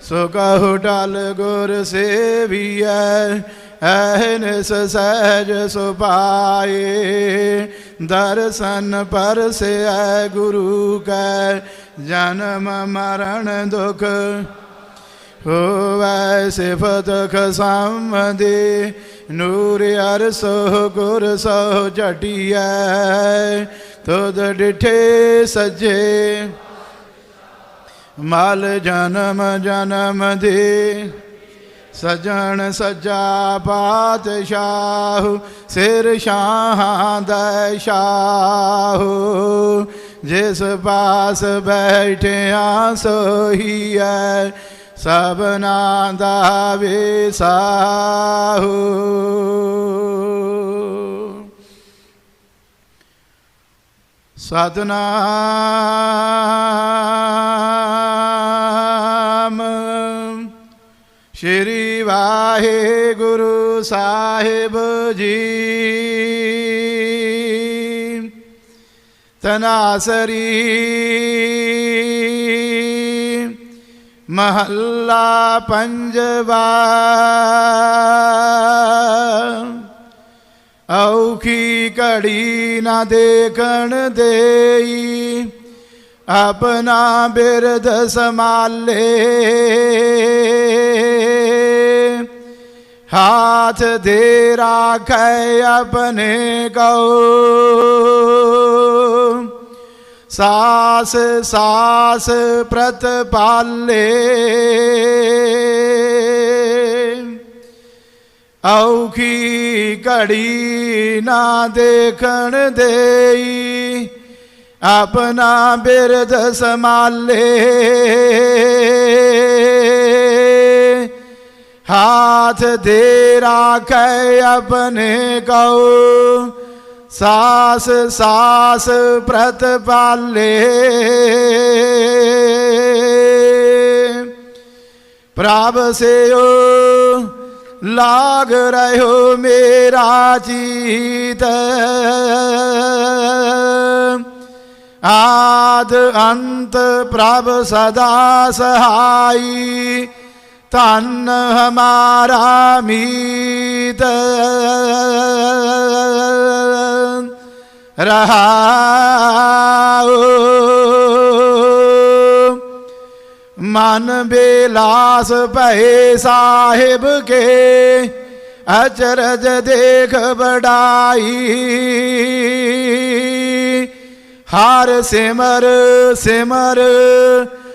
ਸੋ ਕਹੋ ਟਲ ਗੁਰ ਸੇਵੀਐ ਐਨਸ ਸਹਿਜ ਸੁਪਾਏ ਦਰਸ਼ਨ ਪਰਸੈ ਗੁਰੂ ਕੈ, ਜਨਮ ਮਰਨ ਦੁਖ ਹੋਵੈ ਸਿਫਤ ਖਸਮਦੇ। ਨੂਰ ਅਰਸੋ ਗੁਰ ਸੋ ਝਟਿਐ, ਤੁਧ ਡਿਠੇ ਸਜੇ। ਮਲ ਜਨਮ ਜਨਮ ਦੇ। ਸਜਣ ਸਜਾ ਪਾਤਸ਼ਾਹ, ਸਿਰ ਸ਼ਾਹਾਂ ਦਾ ਸ਼ਾਹ ਜਿਸ ਪਾਸ ਬੈਠਿਆ ਸੋਹੀਐ ਸਭਨਾ ਦਾ ਵਿਸਾਹੂ। ਸਤਨਾਮ ਸ਼੍ਰੀ ਵਾਹਿਗੁਰੂ ਸਾਹਿਬ ਜੀ। ਤਨਾਸਰੀ ਮਹੱਲਾ ਪੰਜਵਾ। ਔਖੀ ਘੜੀ ਨਾ ਦੇਖਣ ਦੇਈ, ਆਪਣਾ ਬਿਰਧ ਸਮਾਲੇ ਹਾਥ ਦੇ ਰਾਖੈ ਆਪਣੇ ਕਉ ਸਾਸ ਸਾਸ ਪ੍ਰਤਪਾਲੇ ਔਖੀ ਘੜੀ ਨਾ ਦੇਖਣ ਦੇਈ ਆਪਣਾ ਬਿਰਧ ਸਮਾਲੇ ਹਾਥ ਦੇ ਰਾਖੈ ਆਪਣੇ ਕਉ ਸਾਸ ਸਾਸ ਪ੍ਰਤਪਾਲੇ ਪ੍ਰਭ ਸਿਓ ਲਾਗ ਰਹਿਓ ਮੇਰਾ ਚੀਤ ਆਦ ਅੰਤ ਪ੍ਰਭ ਸਦਾ ਸਹਾਈ ਧਨ ਹਮਾਰਾ ਮੀਤ। ਰਹਾਉ। ਮਨ ਬੇਲਾਸ ਭਏ ਸਾਹਿਬ ਕੇ, ਅਚਰਜ ਦੇਖ ਬੜਾਈ ਹਰ ਸਿਮਰ ਸਿਮਰ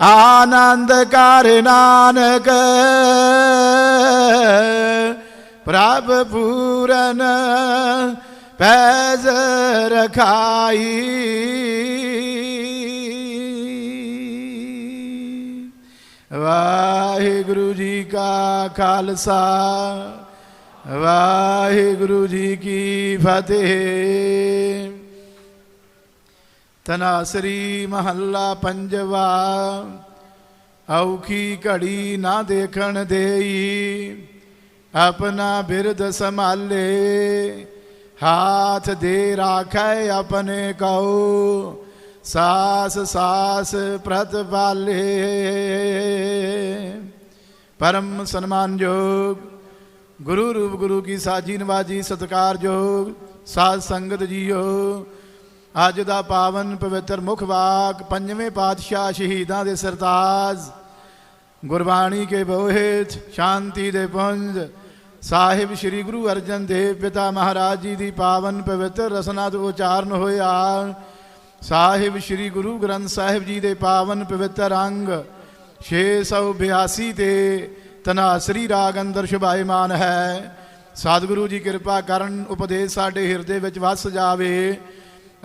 ਆਨੰਦ ਕਰ ਨਾਨਕ ਪ੍ਰਭ ਪੂਰਨ ਪੈਜ ਰਖਾਈ ਵਾਹਿਗੁਰੂ ਜੀ ਕਾ ਖਾਲਸਾ ਵਾਹਿਗੁਰੂ ਜੀ ਕੀ ਫਤਿਹ ਤਨਾਸਰੀ ਮਹੱਲਾ ਪੰਜਵਾ, ਔਖੀ ਘੜੀ ਨਾ ਦੇਖਣ ਦੇਈ, ਆਪਣਾ ਬਿਰਦ ਸੰਭਾਲੇ, ਹਾਥ ਦੇ ਰਾਖੈ ਆਪਣੇ ਕਉ, ਸਾਸ ਸਾਸ ਪ੍ਰਤਪਾਲੇ ਪਰਮ ਸਨਮਾਨਯੋਗ ਗੁਰੂ ਰੂਪ ਗੁਰੂ ਕੀ ਸਾਜੀ ਨਵਾਜੀ ਸਤਕਾਰਯੋਗ ਸਾਧ ਸੰਗਤ ਜੀਓ ਅੱਜ ਦਾ ਪਾਵਨ ਪਵਿੱਤਰ ਮੁਖ ਵਾਕ, ਪੰਜਵੇਂ ਪਾਤਸ਼ਾਹ ਸ਼ਹੀਦਾਂ ਦੇ ਸਰਤਾਜ। ਗੁਰਬਾਣੀ ਕੇ ਬੋਹਿਤ, ਸ਼ਾਂਤੀ ਦੇ ਪੁੰਜ। ਸਾਹਿਬ ਸ੍ਰੀ ਗੁਰੂ ਅਰਜਨ ਦੇਵ ਪਿਤਾ ਮਹਾਰਾਜ ਜੀ ਦੀ ਪਾਵਨ ਪਵਿੱਤਰ ਰਸਨਾ ਤੋਂ ਉਚਾਰਨ ਹੋਇਆ। ਸਾਹਿਬ ਸ੍ਰੀ ਗੁਰੂ ਗ੍ਰੰਥ ਸਾਹਿਬ ਜੀ ਦੇ ਪਾਵਨ ਪਵਿੱਤਰ ਅੰਗ 682 ਤੇ ਤਨਾਸਰੀ ਰਾਗ ਅੰਦਰ ਸ਼ੁਭਾਇਮਾਨ ਹੈ। ਸਤਿਗੁਰੂ ਜੀ ਕਿਰਪਾ ਕਰਨ ਉਪਦੇਸ਼ ਸਾਡੇ ਹਿਰਦੇ ਵਿੱਚ ਵਸ ਜਾਵੇ।